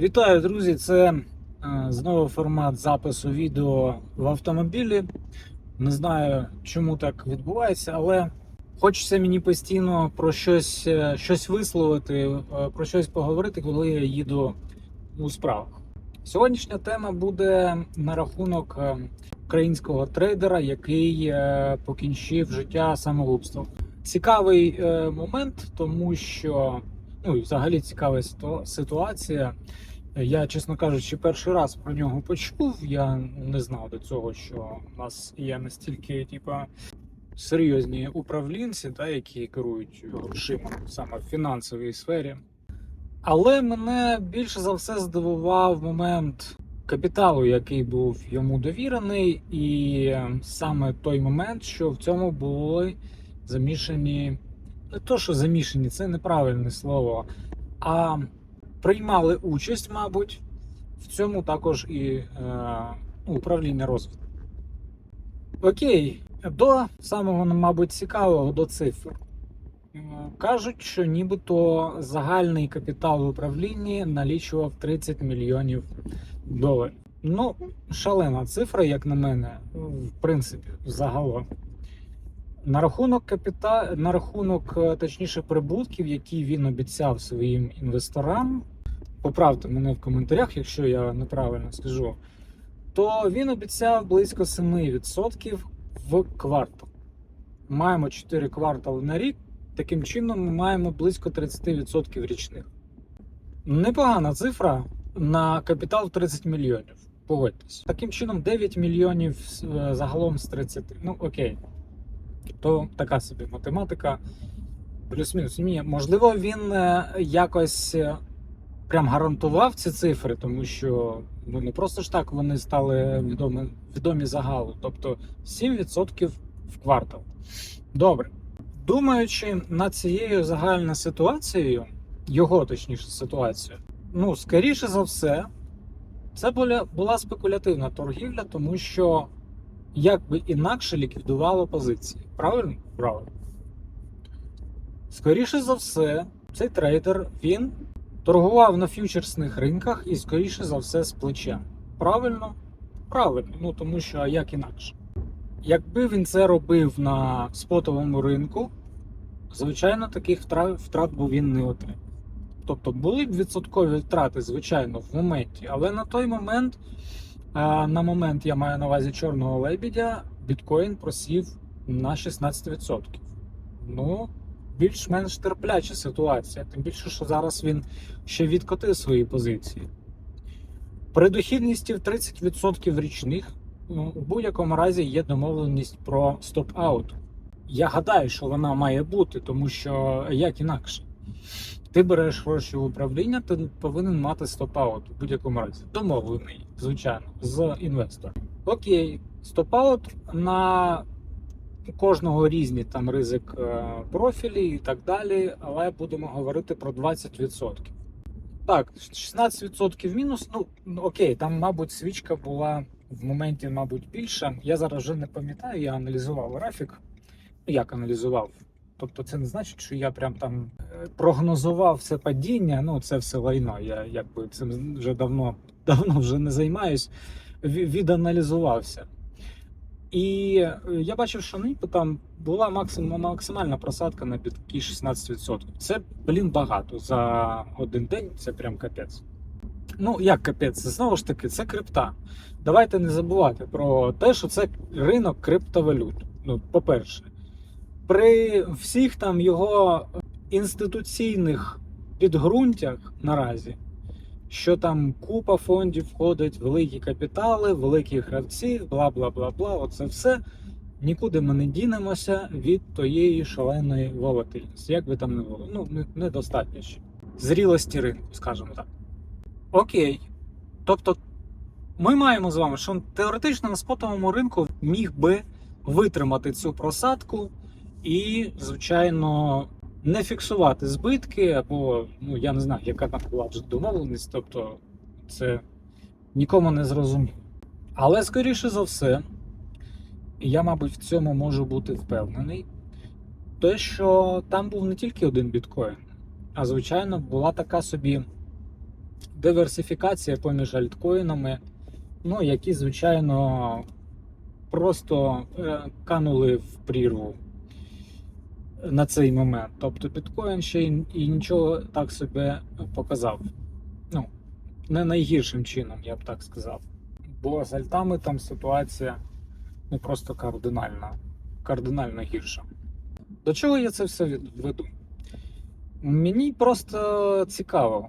Вітаю, друзі! Це е, знову формат запису відео в автомобілі. Не знаю, чому так відбувається, але хочеться мені постійно про щось, е, щось висловити, е, про щось поговорити, коли я їду у справах. Сьогоднішня тема буде на рахунок українського трейдера, який покінчив життя самогубством. Цікавий момент, тому що ну і взагалі цікава ситуація. Я, чесно кажучи, перший раз про нього почув. Я не знав до цього, що у нас є настільки, типа, серйозні управлінці, та, які керують грошима саме в фінансовій сфері. Але мене більше за все здивував момент капіталу, який був йому довірений, і саме той момент, що в цьому були замішані не то, що замішані, це неправильне слово, а приймали участь, мабуть, в цьому також і е, ну, управління розвитку. Окей, до самого, мабуть, цікавого до цифр. Е, Кажуть, що нібито загальний капітал в управлінні налічував 30 мільйонів доларів. Ну, шалена цифра, як на мене, в принципі, загалом. На рахунок капіта... на рахунок, е, точніше, прибутків, які він обіцяв своїм інвесторам, поправте мене в коментарях, якщо я неправильно скажу, то він обіцяв близько 7% в квартал. Маємо 4 квартали на рік. Таким чином, ми маємо близько 30% річних. Непогана цифра на капітал 30 мільйонів. Погодьтесь. Таким чином, 9 мільйонів е, загалом з 30. Ну, окей то така собі математика. Плюс-мінус. Ні, можливо, він е, якось е, прям гарантував ці цифри, тому що ну не просто ж так вони стали відомі, відомі загалу. Тобто 7% в квартал. Добре. Думаючи над цією загальною ситуацією, його точніше ситуацією, ну, скоріше за все, це була, була спекулятивна торгівля, тому що як би інакше ліквідувало позиції. Правильно? Правильно. Скоріше за все, цей трейдер він торгував на фьючерсних ринках і, скоріше за все, з плечем. Правильно? Правильно. Ну тому що а як інакше. Якби він це робив на спотовому ринку, звичайно, таких втрат, втрат би він не отримав. Тобто були б відсоткові втрати, звичайно, в моменті, але на той момент. А на момент я маю на увазі чорного лебідя, біткоін просів на 16%. Ну, більш-менш терпляча ситуація. Тим більше, що зараз він ще відкотив свої позиції. При дохідності в 30% річних ну, у будь-якому разі є домовленість про стоп-аут. Я гадаю, що вона має бути, тому що як інакше. Ти береш гроші в управління, ти повинен мати стоп-аут у будь-якому разі. Домовлений, звичайно, з інвестором. Окей, стоп-аут на кожного різні там ризик е, профілі і так далі, але будемо говорити про 20%. Так, 16% мінус. Ну окей, там, мабуть, свічка була в моменті, мабуть, більша. Я зараз вже не пам'ятаю, я аналізував графік. Як аналізував? Тобто це не значить, що я прям там е, прогнозував це падіння. Ну це все лайно. Я якби цим вже давно давно вже не займаюсь. Віданалізувався. І е, я бачив, що ніби там була максимум, максимальна просадка на бітки 16%. Це, блін, багато за один день. Це прям капець. Ну, як капець, знову ж таки, це крипта. Давайте не забувати про те, що це ринок криптовалют. Ну, по-перше, при всіх там його інституційних підґрунтях наразі, що там купа фондів входить, великі капітали, великі гравці, бла бла бла бла. Оце все. Нікуди ми не дінемося від тієї шаленої волатильності. Як би там не було, ну недостатньо ще. Зрілості ринку, скажімо так. Окей. Тобто, ми маємо з вами, що теоретично на спотовому ринку міг би витримати цю просадку і, звичайно, не фіксувати збитки, або ну я не знаю, яка там була вже домовленість, тобто це нікому не зрозуміло. Але скоріше за все, я, мабуть, в цьому можу бути впевнений, те, що там був не тільки один біткоін, а звичайно, була така собі диверсифікація поміж альткоїнами, ну, які, звичайно, просто е, канули в прірву на цей момент. Тобто біткоін ще й, і нічого так себе показав. Ну, не найгіршим чином, я б так сказав. Бо з альтами там ситуація ну, просто кардинальна, кардинально гірша. До чого я це все веду? Мені просто цікаво.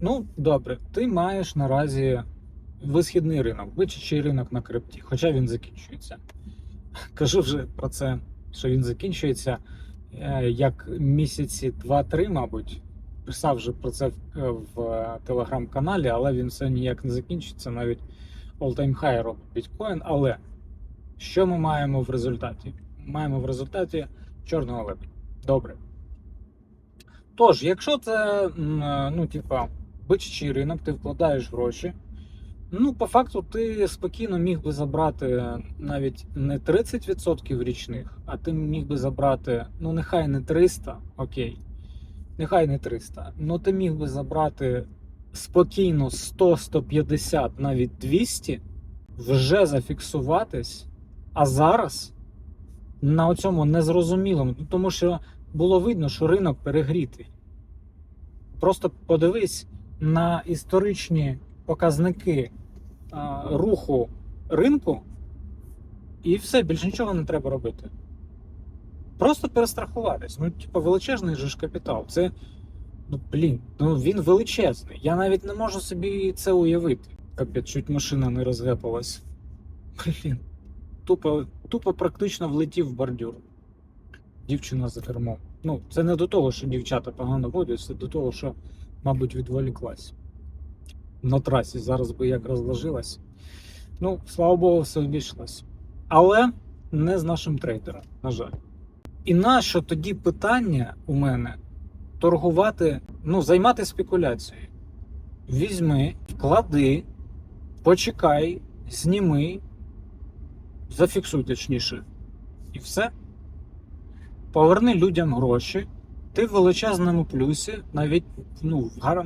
Ну, добре, ти маєш наразі висхідний ринок, бичачий ринок на крипті, хоча він закінчується. Кажу вже про це, що він закінчується як місяці 2-3, мабуть. Писав вже про це в, е, в е, телеграм-каналі, але він все ніяк не закінчиться. Навіть all-time high робить біткоін. Але що ми маємо в результаті? Маємо в результаті чорного лебедя. Добре. Тож, якщо це, е, ну, типа, бичачий ринок, ти вкладаєш гроші. Ну, по факту, ти спокійно міг би забрати навіть не 30% річних, а ти міг би забрати, ну, нехай не 300, окей. Нехай не 300. Ну, ти міг би забрати спокійно 100, 150, навіть 200, вже зафіксуватись, а зараз на цьому незрозумілому, ну, тому що було видно, що ринок перегрітий. Просто подивись на історичні показники руху ринку, і все, більше нічого не треба робити. Просто перестрахуватись. Ну, типу, величезний же ж капітал. Це, ну, блін, ну він величезний. Я навіть не можу собі це уявити. Капець, чуть машина не розгепалась. Блін. Тупо, тупо практично влетів в бордюр. Дівчина за кермом. Ну, це не до того, що дівчата погано водять, це до того, що, мабуть, відволіклась. На трасі зараз би як розложилась. Ну, слава Богу, все обійшлось. Але не з нашим трейдером, на жаль. І нащо тоді питання у мене торгувати, ну, займати спекуляцією? Візьми, вклади, почекай, зніми, зафіксуй точніше. І все. Поверни людям гроші. Ти в величезному плюсі, навіть ну, в гар...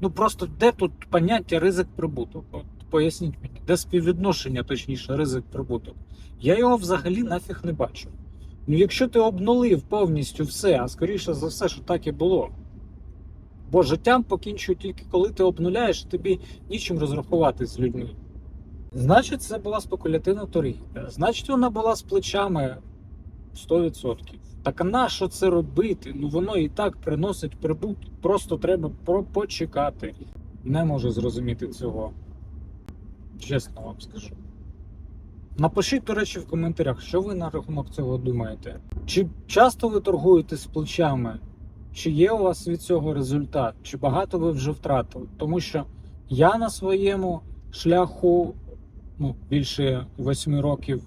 ну просто де тут поняття ризик прибуток? От поясніть мені, де співвідношення, точніше, ризик прибуток? Я його взагалі нафіг не бачу. Ну, якщо ти обнулив повністю все, а скоріше за все, що так і було. Бо життям покінчують тільки коли ти обнуляєш, тобі нічим розрахувати з людьми. Значить, це була спекулятивна торгівля. Значить, вона була з плечами 100%. Так а на що це робити? Ну воно і так приносить прибуток. Просто треба почекати. Не можу зрозуміти цього. Чесно вам скажу. Напишіть, до речі, в коментарях, що ви на рахунок цього думаєте. Чи часто ви торгуєте з плечами? Чи є у вас від цього результат? Чи багато ви вже втратили? Тому що я на своєму шляху ну, більше 8 років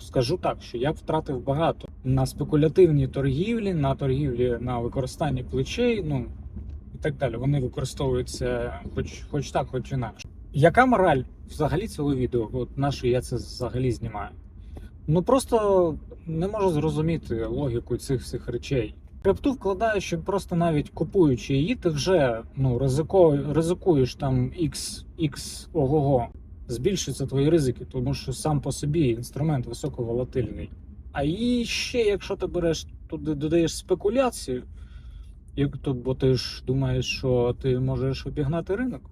скажу так, що я втратив багато на спекулятивній торгівлі, на торгівлі на використанні плечей, ну і так далі. Вони використовуються хоч, хоч так, хоч інакше. Яка мораль взагалі цього відео? От на що я це взагалі знімаю? Ну просто не можу зрозуміти логіку цих всіх речей. Крипту вкладаєш, що просто навіть купуючи її, ти вже ну, ризико, ризикуєш там X, X ого-го. Збільшуються твої ризики, тому що сам по собі інструмент високоволатильний. А і ще, якщо ти береш туди додаєш спекуляцію, як то, бо ти ж думаєш, що ти можеш обігнати ринок.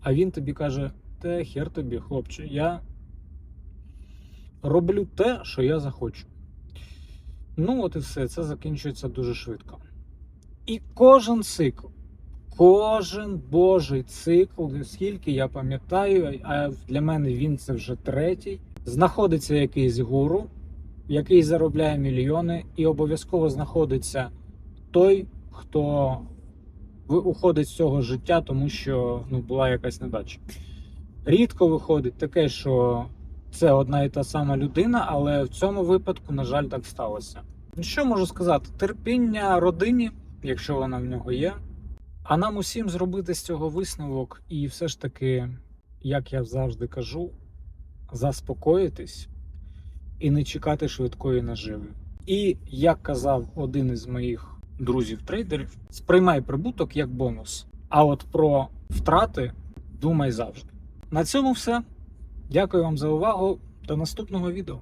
А він тобі каже: те хер тобі, хлопче, я роблю те, що я захочу. Ну, от і все, це закінчується дуже швидко. І кожен цикл, кожен божий цикл, скільки я пам'ятаю, а для мене він це вже третій. Знаходиться якийсь гуру, який заробляє мільйони, і обов'язково знаходиться той, хто уходить з цього життя, тому що ну, була якась недача. Рідко виходить таке, що це одна і та сама людина, але в цьому випадку, на жаль, так сталося. Що можу сказати? Терпіння родині, якщо вона в нього є. А нам усім зробити з цього висновок і все ж таки, як я завжди кажу, заспокоїтись і не чекати швидкої наживи. І як казав один із моїх друзів-трейдерів, сприймай прибуток як бонус. А от про втрати думай завжди. На цьому все. Дякую вам за увагу. До наступного відео.